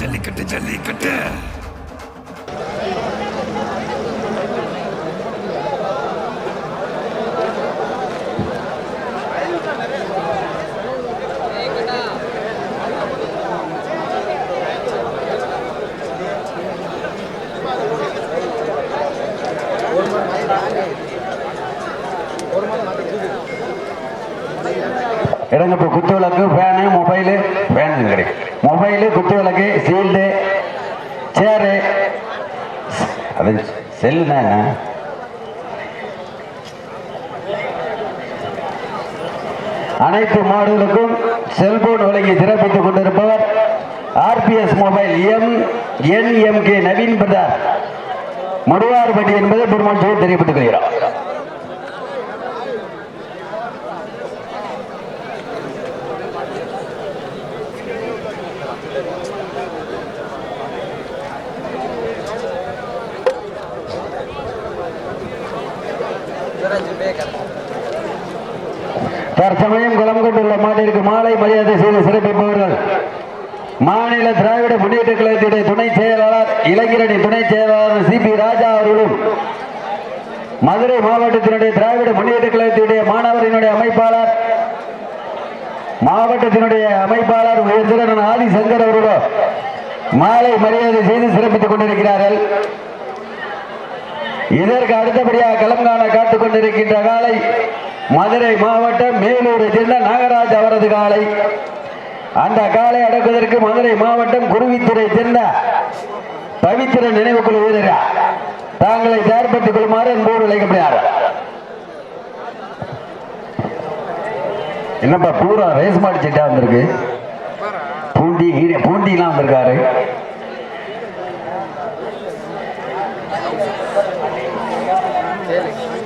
ஜல்லிக்கட்டு ஜல்லிக்கட்டு. இடங்க இப்போ குத்து விளக்கு ஃபேனு மொபைலு ஃபேன் கிடைக்கும். மொபைலு குத்து விளக்கு சீல்டு சேரு. அது செல் என்ன? அனைத்து மாடுகளுக்கும் செல்போன் வழங்கி சிறப்பித்துக் கொண்டிருப்பவர் RBS mobile M NMK Naveen brother Maduvarpatti என்பதை பெருமாள் சொல்லி கொள்கிறார். தற்சமயம் குளம் கொண்டுள்ள மாட்டிற்கு மாலை மரியாதை செய்து சிறப்பிப்பவர்கள். மாநில திராவிட முன்னேற்ற கழகத்தினுடைய துணை செயலாளர் இளைஞரணி துணை செயலாளர் சி பி ராஜா அவர்களும் மதுரை மாவட்டத்தினுடைய திராவிட முன்னேற்ற கழகத்தினுடைய மாணவரினுடைய அமைப்பாளர் மாவட்டத்தினுடைய அமைப்பாளர் உயர்ந்திரன் ஆதிசங்கர் அவர்களோ மாலை மரியாதை செய்து சிறப்பித்துக் கொண்டிருக்கிறார்கள். இதற்கு அடுத்தபடியாக களம்காண காத்துக் கொண்டிருக்கின்ற காலை மதுரை மாவட்டம் மேலூரை சேர்ந்த நாகராஜ் அவரது காலை. அந்த காலை அடக்குவதற்கு மதுரை மாவட்டம் குருவித்துறை சேர்ந்த பவித்திர நினைவு குழு வீரர்கள் தாங்களை தயார்படுத்திக் கொள்ளுமாறு என்போடு அழைக்கப்படுகிறார். என்னப்பா பூரா ரேஸ் மாடு சிட்டா வந்திருக்கு? பூண்டி ஈர- பூண்டிலாம் வந்திருக்காரு.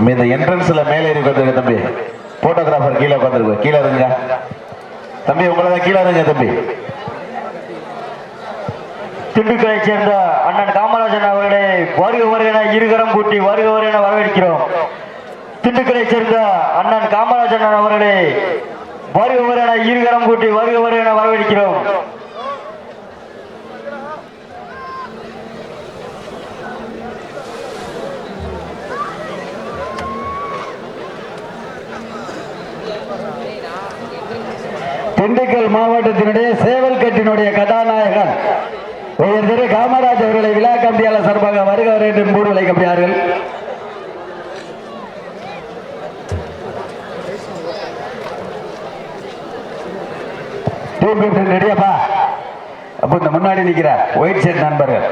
நம்ம இந்த என்ட்ரன்ஸ்ல மேலே ஏறி தம்பி. போட்டோகிராஃபர் கீழே உட்காந்துருக்கு கீழே இருங்க. தம்பி உங்களை கீழே இருங்க தம்பி. திண்டுக்கலை சேர்ந்த அண்ணன் காமராஜன் அவர்களை வருக வருகன இருகரம் கூட்டி வருக வருகன வரவேற்கிறோம். திண்டுக்கலை சேர்ந்த அண்ணன் காமராஜன் அவர்களை வருக வருகன இருகரம் கூட்டி வருக வருகன வரவேற்கிறோம் திண்டுக்கல் மாவட்டத்தினுடைய சேவல் கட்டினுடைய கதாநாயகன் உயர் திரு காமராஜ் அவர்களை விழா கம்பியாளர் சார்பாக வருக வர என்று மூடு அழைக்கப்படுகிறார்கள் ரெடியாப்பா அப்போ. இந்த முன்னாடி நிக்கிற ஒயிட் ஷர்ட் நண்பர்கள்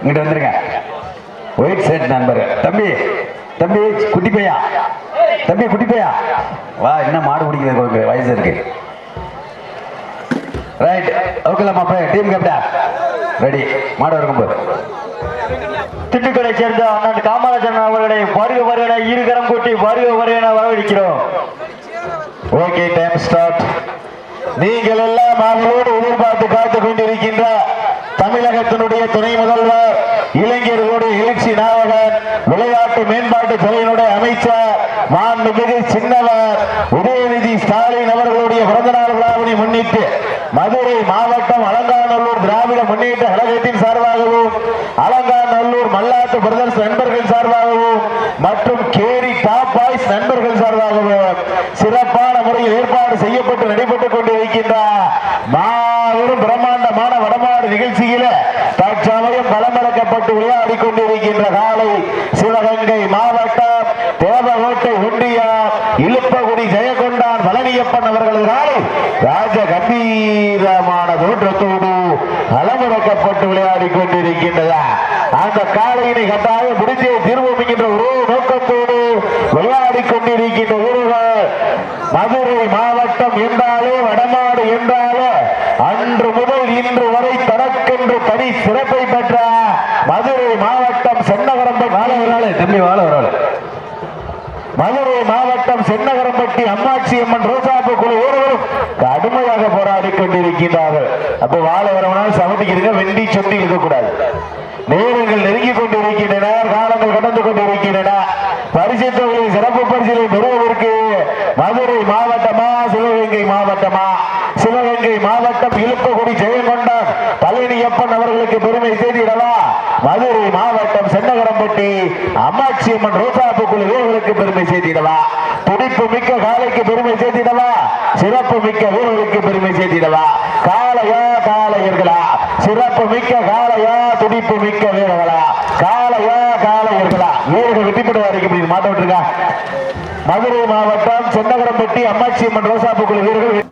இங்கிட்ட வந்துருங்க. ஒயிட் ஷர்ட் நண்பர்கள் தம்பி தம்பி குட்டி பையா? தம்பி குட்டி பையா? வா என்ன மாடு குடிக்கிறது வயசு இருக்கு. ரைட் ஓகேலாமா மாப்பிள டீம் கேப்டா ரெடி மாடு இருக்கும்போது திண்டுக்கலை சேர்ந்த அண்ணன் காமராஜன் அவர்களை வருக வருகன இருகரம் கூட்டி வருக வருகன வரவழைக்கிறோம். ஓகே டைம் ஸ்டார்ட் நீங்கள் எல்லாம் அவளோடு எதிர்பார்த்து காத்துக் கொண்டிருக்கின்ற தமிழகத்தினுடைய துணை முதல்வர் இளைஞர்களுடைய எழுச்சி நாவகர் விளையாட்டு மேம்பாட்டு துறையினுடைய அமைச்சர் மாண்புமிகு சின்னவர் உதயநிதி ஸ்டாலின் அவர்களுடைய பிறந்தநாள் விழாவினை முன்னிட்டு மதுரை மாவட்டம் அலங்காநல்லூர் திராவிட முன்னேற்ற கழகத்தின் சார்பாகவும் அலங்காநல்லூர் மல்லாட்டு பிரதர்ஸ் நண்பர்கள் சார்பாகவும் மற்றும் கேரி பாப்பாய்ஸ் நண்பர்கள் சார்பாகவும் சிறப்பான முறையில் ஏற்பாடு செய்யப்பட்டு நடைபெற்றுக் கொண்டிருக்கின்ற மாபெரும் பிரம்மாண்டமான வடமாடு நிகழ்ச்சியில தற்சமயம் களமிறக்கப்பட்டு விளையாடி கொண்டிருக்கின்ற காலை சிவகங்கை மாவட்டம் தேவகோட்டை ஒன்றியம் இழுப்பகுடி ஜெயகொண்டான் பழனியப்பன் அவர்களது காலை ராஜ கம்பீரமான தோற்றத்தோடு விளையாடி கொண்டிருக்கின்றதா? அந்த காலையினை கட்டாயம் முடிஞ்சே தீர்வோம் என்கின்ற ஒரு நோக்கத்தோடு விளையாடி கொண்டிருக்கின்ற வீரர்கள் மதுரை மாவட்டம் என்றாலே வடமாடு என்றாலே அன்று முதல் இன்று வரை தனக்கென்று தனி சிறப்பை பெற்ற மதுரை மாவட்டம் சென்னகரம்பை வாழ வராளே தம்பி வாழ வராளே மதுரை மாவட்டம் சென்னகரம்பட்டி அம்மாட்சி அம்மன் ரோசாப்பு குழு ஒருவரும் கடுமையாக போராடி கொண்டிருக்கின்றார்கள். அப்ப வாழ வரவனால் சமட்டிக்கிறீங்க வெண்டி சொட்டி இருக்கக்கூடாது. நேரங்கள் நெருங்கி கொண்டிருக்கின்றன காலங்கள் கடந்து கொண்டிருக்கின்றன. பரிசு தொகையை சிறப்பு பரிசிலை பெறுவதற்கு மதுரை மாவட்டமா சிவகங்கை மாவட்டமா? சிவகங்கை மாவட்டம் இழுப்பகுடி ஜெயங்கொண்டான் பழனியப்பன் அவர்களுக்கு பெருமை செய்திடவா மதுரை மாவட்டம் சென்னகரம்பட்டி அம்மாட்சி அம்மன் ரோசாப்பு குழு வீரர்களுக்கு சேர்த்திடவா துடிப்பு மிக்க காலைக்கு பெருமை சேர்த்திடவா? சிறப்பு மிக்க வீரர்களுக்கு பெருமை சேர்த்திடவா? காலையா காலையர்களா சிறப்பு மிக்க காலையா துடிப்பு மிக்க வீரர்களா? காலையா காலையர்களா வீரர்கள் வெற்றிப்பட வரைக்கும் இப்படி மாட்ட விட்டுருக்கா? மதுரை மாவட்டம் சென்னகரம்பட்டி அம்மாச்சி அம்மன் ரோசாப்புக்குழு வீரர்கள்